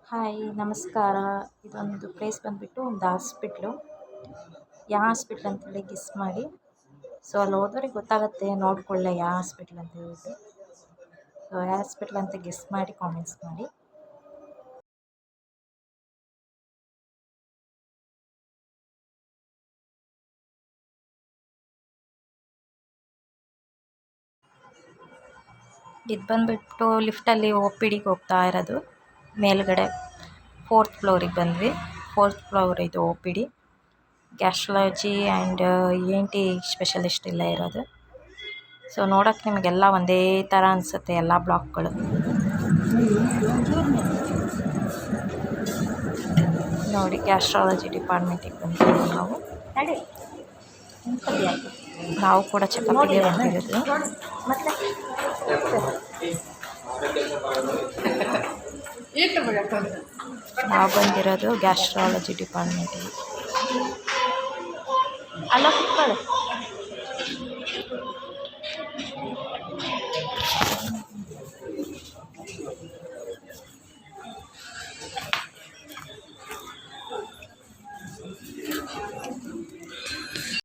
Hi, ನಮಸ್ಕಾರ. ಇದೊಂದು place ಬಂದುಬಿಟ್ಟು ಒಂದು ಹಾಸ್ಪಿಟ್ಲು ಯಾವ ಹಾಸ್ಪಿಟ್ಲ್ ಅಂತೇಳಿ ಗೆಸ್ ಮಾಡಿ. ಸೊ ಅಲ್ಲಿ ಹೋದವ್ರಿಗೆ ಗೊತ್ತಾಗುತ್ತೆ, ನೋಡ್ಕೊಳ್ಳೆ ಯಾವ ಹಾಸ್ಪಿಟ್ಲ್ ಅಂತ ಹೇಳ್ಬಿಟ್ಟು. ಸೊ ಯಾವ ಹಾಸ್ಪಿಟ್ಲ್ ಅಂತ ಗೆಸ್ ಮಾಡಿ ಕಾಮೆಂಟ್ಸ್ ಮಾಡಿ. ಇದು ಬಂದುಬಿಟ್ಟು ಲಿಫ್ಟಲ್ಲಿ ಒ ಪಿ ಡಿಗೆ ಹೋಗ್ತಾ ಇರೋದು. ಮೇಲುಗಡೆ ಫೋರ್ತ್ ಫ್ಲೋರಿಗೆ ಬಂದ್ವಿ. ಫೋರ್ತ್ ಫ್ಲೋರ್ ಇದು O P D gastrology and E N T specialist ಇಲ್ಲೇ ಇರೋದು. ಸೊ ನೋಡೋಕ್ಕೆ ನಿಮಗೆಲ್ಲ ಒಂದೇ ಥರ ಅನಿಸುತ್ತೆ ಎಲ್ಲ ಬ್ಲಾಕ್ಗಳು ನೋಡಿ ಗ್ಯಾಸ್ಟ್ರಾಲಜಿ ಡಿಪಾರ್ಟ್ಮೆಂಟಿಗೆ ಬಂದಿದ್ದೀವಿ ನಾವು. ನಾವು ಕೂಡ ಚೆಕಪ್ಗೆ ಬಂದಿರೋದು. ನಾವು ಬಂದಿರೋದು ಗ್ಯಾಸ್ಟ್ರಾಲಜಿ ಡಿಪಾರ್ಟ್ಮೆಂಟ್ ಅಲ್ಲ